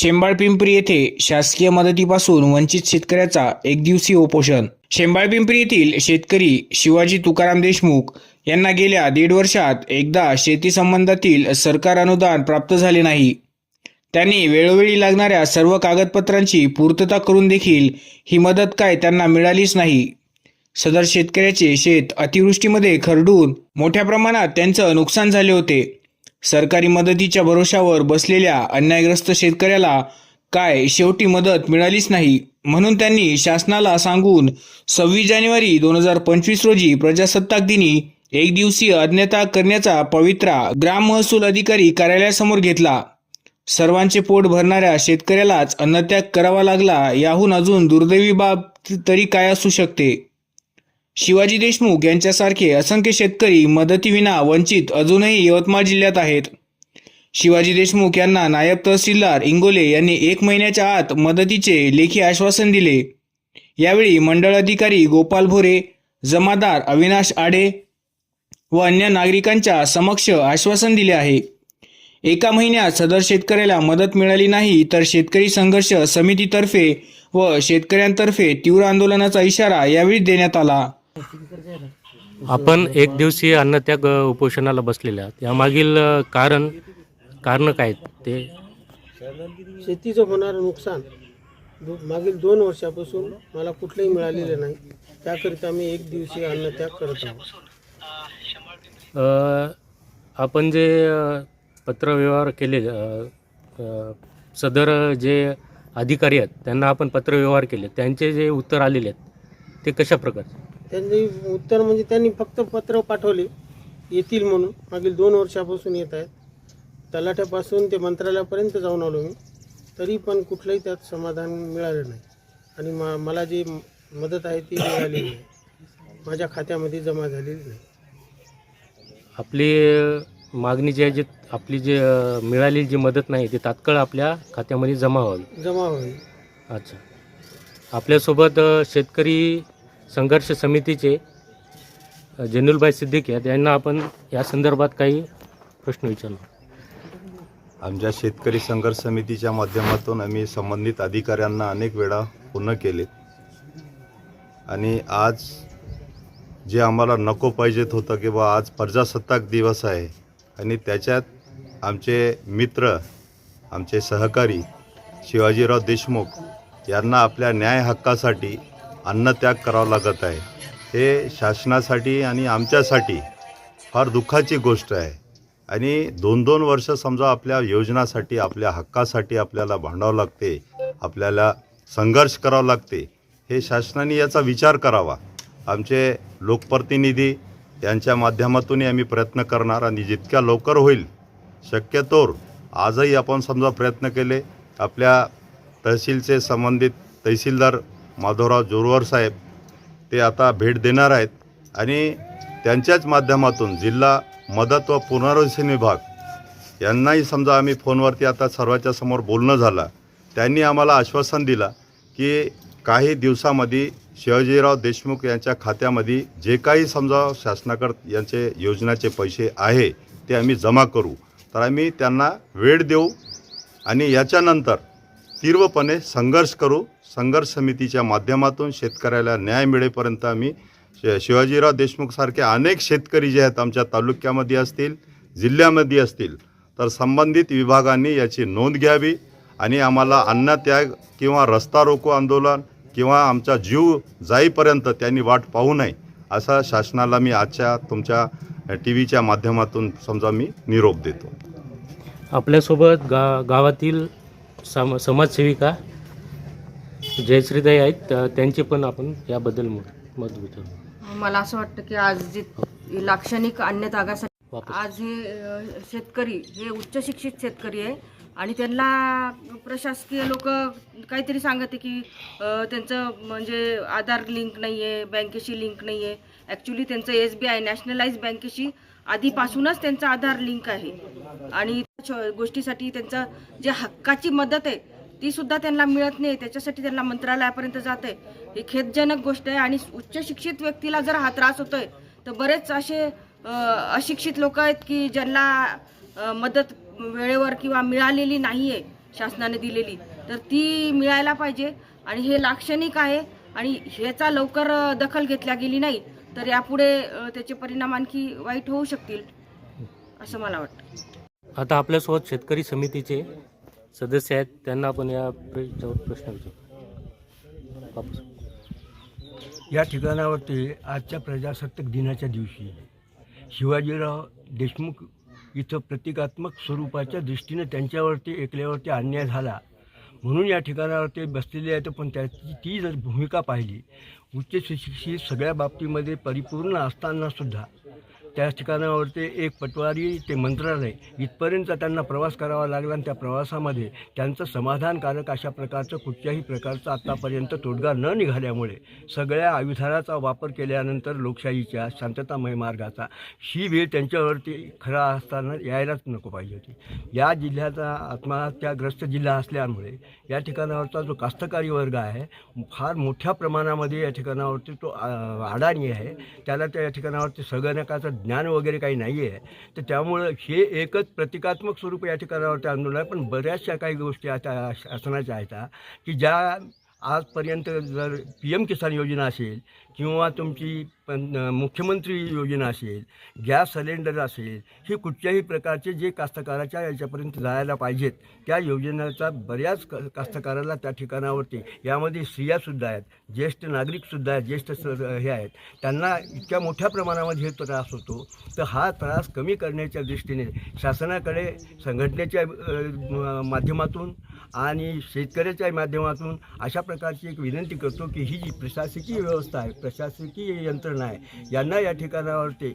शेंबाळपिंपरी येथे शासकीय मदतीपासून वंचित शेतकऱ्याचा एकदिवसीय उपोषण. शेंबाळपिंपरी येथील शेतकरी शिवाजी तुकाराम देशमुख यांना गेल्या दीड वर्षात एकदा शेती संबंधातील सरकार अनुदान प्राप्त झाले नाही. त्यांनी वेळोवेळी लागणाऱ्या सर्व कागदपत्रांची पूर्तता करून देखील ही मदत काय त्यांना मिळालीच नाही. सदर शेतकऱ्याचे शेत अतिवृष्टीमध्ये खरडून मोठ्या प्रमाणात त्यांचं नुकसान झाले होते. सरकारी मदतीच्या भरोशावर बसलेल्या अन्यायग्रस्त शेतकऱ्याला काय शेवटी मदत मिळालीच नाही म्हणून त्यांनी शासनाला सांगून सव्वीस जानेवारी दोन हजार पंचवीस रोजी प्रजासत्ताक दिनी एक दिवसीय अज्ञता करण्याचा पवित्रा ग्राम महसूल अधिकारी कार्यालयासमोर घेतला. सर्वांचे पोट भरणाऱ्या शेतकऱ्यालाच अन्नत्याग करावा लागला याहून अजून दुर्दैवी बाब तरी काय असू शकते? शिवाजी देशमुख यांच्यासारखे असंख्य शेतकरी मदतीविना वंचित अजूनही यवतमाळ जिल्ह्यात आहेत. शिवाजी देशमुख यांना नायब तहसीलदार इंगोले यांनी एक महिन्याच्या आत मदतीचे लेखी आश्वासन दिले. यावेळी मंडळ अधिकारी गोपाल भोरे जमादार अविनाश आडे व अन्य नागरिकांच्या समक्ष आश्वासन दिले आहे. एका महिन्यात सदर शेतकऱ्याला मदत मिळाली नाही तर शेतकरी संघर्ष समितीतर्फे व शेतकऱ्यांतर्फे तीव्र आंदोलनाचा इशारा यावेळी देण्यात आला. आपण एक दिवसीय अन्नत्याग उपोषणाला बसलेले आहात. यामागील कारण कारण काय ते शेतीचं होणारं नुकसान. दो मागील दोन वर्षापासून मला कुठलंही मिळालेलं नाही. त्याकरिता मी एक दिवशी अन्नत्याग करत आहोत. आपण जे पत्रव्यवहार केले सदर जे अधिकारी आहेत त्यांना आपण पत्रव्यवहार केले. त्यांचे जे उत्तर आलेले आहेत ते कशा प्रकारचे? त्यांनी उत्तर म्हणजे त्यांनी फक्त पत्र पाठवले येतील म्हणून. मागील दोन वर्षापासून येत आहेत. तलाठ्यापासून ते मंत्रालयापर्यंत जाऊन आलो मी. तरी पण कुठलंही त्यात समाधान मिळालं नाही. आणि मा मला जी मदत आहे ती मिळालेली नाही. माझ्या खात्यामध्ये जमा झालेली नाही. आपली मागणी जी आहे जी आपली जी मिळालेली जी मदत नाही ती तात्काळ आपल्या खात्यामध्ये जमा व्हावी. जमा होईल अच्छा. आपल्यासोबत शेतकरी संघर्ष समितीचे अ, जनुलभाई सिद्दीकी आहेत यांना आपण या संदर्भात काही प्रश्न विचारला आमच्या शेतकरी संघर्ष समितीच्या माध्यमातून आम्ही संबंधित अधिकाऱ्यांना अनेक वेळा पूर्ण केले. आणि आज जे आम्हाला नको पाहिजेत होतं की बा आज प्रजासत्ताक दिवस आहे आणि त्याच्यात आमचे मित्र आमचे सहकारी शिवाजीराव देशमुख यांना आपल्या न्याय हक्कासाठी अन्नत्याग करावा लागत आहे. हे शासनासाठी आणि आमच्यासाठी फार दुःखाची गोष्ट आहे. आणि दोन दोन वर्ष समजा आपल्या योजनासाठी आपल्या हक्कासाठी आपल्याला भांडावं लागते आपल्याला संघर्ष करावा लागते हे शासनाने याचा विचार करावा. आमचे लोकप्रतिनिधी यांच्या माध्यमातूनही आम्ही प्रयत्न करणार आणि जितक्या लवकर होईल शक्यतोर आजही आपण समजा प्रयत्न केले आपल्या तहसीलचे संबंधित तहसीलदार माधवराव जोरवर साहेब ते आता भेट देणार आहेत आणि त्यांच्याच माध्यमातून जिल्हा मदत व पुनर्वसन विभाग यांनाही समजा आम्ही फोनवरती आता सर्वांच्या समोर बोलणं झालं. त्यांनी आम्हाला आश्वासन दिलं की काही दिवसामध्ये शिवाजीराव देशमुख यांच्या खात्यामध्ये जे काही समजा शासनाकडे यांचे योजनाचे पैसे आहे ते आम्ही जमा करू. तर आम्ही त्यांना वेळ देऊ आणि याच्यानंतर तीव्रपणे संघर्ष करू संघर्ष समितीच्या माध्यमातून शेतकऱ्याला न्याय मिळेपर्यंत आम्ही शि शिवाजीराव देशमुखसारखे अनेक शेतकरी जे आहेत आमच्या तालुक्यामध्ये असतील जिल्ह्यामध्ये असतील तर संबंधित विभागांनी याची नोंद घ्यावी आणि आम्हाला अन्नत्याग किंवा रस्ता रोको आंदोलन किंवा आमचा जीव जाईपर्यंत त्यांनी वाट पाहू नये असा शासनाला मी आजच्या तुमच्या टी व्हीच्या माध्यमातून समजा मी निरोप देतो. आपल्यासोबत गा गावातील सम समाजसेविका जयश्रीदाई आहेत. त्या- त्यांची पण आपण याबद्दल मत मत विचारू. मला असं वाटतं की आज जे लाक्षणिक अन्य वापस. आज हे अ, शेतकरी हे उच्च शिक्षित शेतकरी आहे आणि त्यांना प्रशासकीय लोक काहीतरी सांगत आहे की अ, त्यांचं म्हणजे आधार लिंक नाही आहे बँकेशी लिंक नाही आहे ॲक्च्युली त्यांचं एस बी आय नॅशनलाइज बँकेशी आधीपासूनच त्यांचा आधार लिंक आहे. आणि गोष्टीसाठी त्यांचं जे हक्काची मदत आहे ती सुद्धा त्यांना मिळत नाही. त्याच्यासाठी त्यांना मंत्रालयापर्यंत जात आहे. ही खेदजनक गोष्ट आहे आणि उच्च शिक्षित व्यक्तीला जर हा त्रास होतोय तर बरेच असे अशिक्षित लोक आहेत की ज्यांना मदत वेळेवर किंवा मिळालेली नाही आहे शासनाने दिलेली तर ती मिळायला पाहिजे. आणि हे लाक्षणिक आहे आणि ह्याचा लवकर दखल घेतल्या गेली नाही. तर यापुढे त्याचे परिणाम आणखी वाईट होऊ शकतील असं मला वाटतं. आता आपल्यासोबत शेतकरी समितीचे सदस्य आहेत. त्यांना आपण या प्रश्न विचारू. या ठिकाणावरती आजच्या प्रजासत्ताक दिनाच्या दिवशी शिवाजीराव देशमुख इथं प्रतिकात्मक स्वरूपाच्या दृष्टीनं त्यांच्यावरती एकल्यावरती अन्याय झाला. म्हणून या ठिकाणावर ते बसलेले आहेत पण त्याची ती जर भूमिका पाहिली उच्च शिक्षित सगळ्या बाबतीमध्ये परिपूर्ण असतानासुद्धा त्या ठिकाणावरती एक पटवारी ते मंत्रालय इथपर्यंत त्यांना प्रवास करावा लागला आणि त्या प्रवासामध्ये त्यांचं समाधानकारक अशा प्रकारचं कुठच्याही प्रकारचा आत्तापर्यंत तोडगा न निघाल्यामुळे सगळ्या आयुधाराचा वापर केल्यानंतर लोकशाहीच्या शांततामय मार्गाचा ही वेळ त्यांच्यावरती खरा असताना यायलाच नको पाहिजे होती. या जिल्ह्याचा आत्महत्याग्रस्त जिल्हा असल्यामुळे या ठिकाणावरचा जो कास्तकारी वर्ग आहे फार मोठ्या प्रमाणामध्ये या ठिकाणावरती तो अडाणी आहे. त्याला त्या ठिकाणावरती संगणकाचं ज्ञान वगैरे काही नाही आहे तर त्यामुळं हे एकच प्रतिकात्मक स्वरूप या ठिकाणावरती आंदोलन आहे. पण बऱ्याचशा काही गोष्टी आता शासनाच्या आहेत की ज्या आजपर्यंत जर पी एम किसान योजना असेल किंवा तुमची पण मुख्यमंत्री योजना असेल गॅस सिलेंडर असेल हे कुठच्याही प्रकारचे जे कास्तकाराच्या याच्यापर्यंत जायला पाहिजेत त्या योजनेचा बऱ्याच क कास्तकाराला त्या ठिकाणावरती यामध्ये स्त्रियासुद्धा आहेत ज्येष्ठ नागरिकसुद्धा आहेत ज्येष्ठ स हे आहेत त्यांना इतक्या मोठ्या प्रमाणामध्ये हे त्रास होतो तर हा त्रास कमी करण्याच्या दृष्टीने शासनाकडे संघटनेच्या माध्यमातून आणि शेतकऱ्याच्या माध्यमातून अशा प्रकारची एक विनंती करतो की ही जी प्रशासकीय व्यवस्था आहे प्रशासकीय यंत्रणा आहे यांना या ठिकाणावरती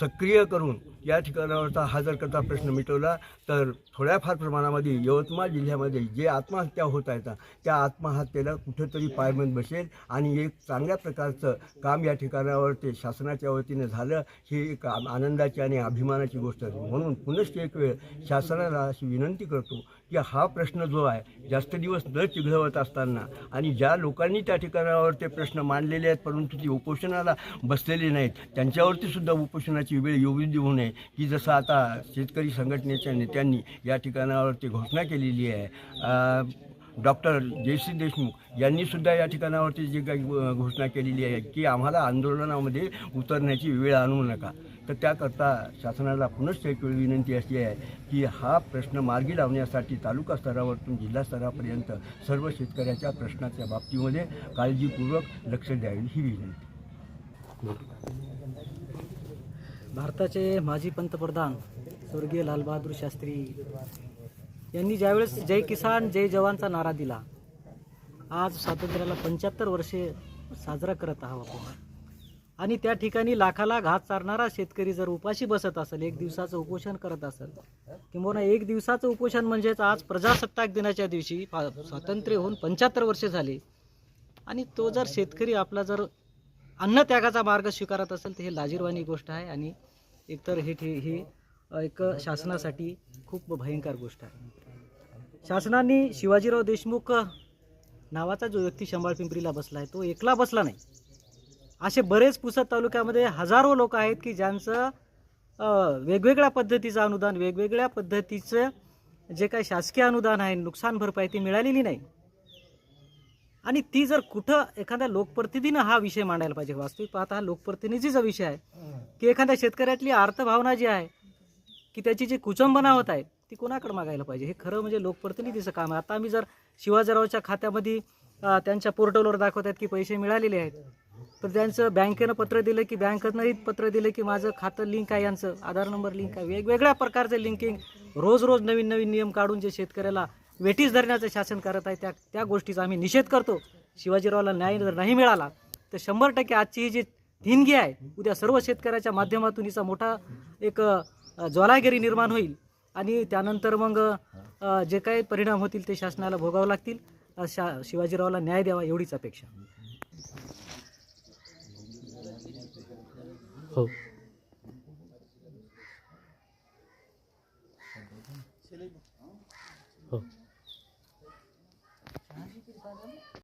सक्रिय करून या ठिकाणावरचा हा जर करता प्रश्न मिटवला तर थोड्याफार प्रमाणामध्ये यवतमाळ जिल्ह्यामध्ये जे आत्महत्या होत आहेत त्या आत्महत्येला कुठेतरी पायबंद बसेल आणि एक चांगल्या प्रकारचं काम या ठिकाणावरती शासनाच्या वतीने झालं ही एक आनंदाची आणि अभिमानाची गोष्ट आहे. म्हणून पुनश्च एक वेळ शासनाला अशी विनंती करतो की हा प्रश्न जो आहे जास्त दिवस न चिघळवत असताना आणि ज्या लोकांनी त्या ठिकाणावर ते प्रश्न मांडलेले आहेत परंतु ती उपोषणाला बसलेले नाहीत त्यांच्यावरती सुद्धा उपोषणाची वेळ येऊ देऊ नये की जसं आता शेतकरी संघटनेच्या नेत्यांनी या ठिकाणावरती घोषणा केलेली आहे. डॉक्टर डॉक्टर जयश्री देशमुख यांनीसुद्धा या ठिकाणावरती जी काही घोषणा केलेली आहे की आम्हाला आंदोलनामध्ये उतरण्याची वेळ आणू नका. तर त्याकरता शासनाला पुनश्च एक वेळ विनंती अशी आहे की हा प्रश्न मार्गी लावण्यासाठी तालुका स्तरावरून जिल्हा स्तरापर्यंत सर्व शेतकऱ्याच्या प्रश्नाच्या बाबतीमध्ये काळजीपूर्वक लक्ष द्यावी ही विनंती. भारताचे माजी पंतप्रधान स्वर्गीय लालबहादूर शास्त्री यांनी ज्यावेळेस जय किसान जय जवानचा नारा दिला आज स्वातंत्र्याला पंच्याहत्तर वर्षे साजरा करत आहोत आपण. आणि त्या ठिकाणी लाखाला घात चारणारा शेतकरी जर उपाशी बसत असेल एक दिवसाचं उपोषण करत असेल किंवा एक दिवसाचं उपोषण म्हणजेच आज प्रजासत्ताक दिनाच्या दिवशी पा- स्वातंत्र्य होऊन पंच्याहत्तर वर्षे झाली. आणि तो जर शेतकरी आपला जर अन्नत्यागाचा मार्ग स्वीकारत असेल तर हे लाजीरवाणी गोष्ट आहे आणि एकतर हे ठे ही एक शासनासाठी खूप भयंकर गोष्ट आहे. शासनाने शिवाजीराव देशमुख नावाचा जो व्यक्ती शंभाळ पिंपरीला बसला आहे तो एकला बसला नाही. असे बरेच पुसद तालुक्यामध्ये हजारो लोक आहेत की ज्यांचं वेगवेगळ्या पद्धतीचं अनुदान वेगवेगळ्या पद्धतीचं जे काही शासकीय अनुदान आहे नुकसान भरपाई ती मिळालेली नाही. आणि ती जर कुठं एखाद्या लोकप्रतिनिधीनं हा विषय मांडायला पाहिजे वास्तविक पाहता हा लोकप्रतिनिधीचा विषय आहे. की एखाद्या शेतकऱ्यातली अर्थभावना जी आहे की त्याची जी कुचंबना होत आहे ती कोणाकडे मागायला पाहिजे? हे खरं म्हणजे लोकप्रतिनिधीचं काम आहे. आता आम्ही जर शिवाजीरावच्या खात्यामध्ये त्यांच्या पोर्टलवर दाखवत आहेत की पैसे मिळालेले आहेत तर त्यांचं बँकेनं पत्र दिलं की बँकेनंही पत्र दिलं की माझं खातं लिंक आहे यांचं आधार नंबर लिंक आहे. वेगवेगळ्या प्रकारचं लिंकिंग रोज रोज नवीन नवीन नियम काढून जे शेतकऱ्याला वेटीस धरण्याचं शासन करत आहे त्या त्या गोष्टीचा आम्ही निषेध करतो. शिवाजीरावला न्याय जर नाही मिळाला तर शंभर टक्के आजची ही जी धिनगी आहे उद्या सर्व शेतकऱ्याच्या माध्यमातून हिचा मोठा एक ज्वालागिरी निर्माण होईल. आणि त्यानंतर मग जे काही परिणाम होतील ते शासनाला भोगावं लागतील. शा शिवाजीरावला न्याय द्यावा एवढीच अपेक्षा. हो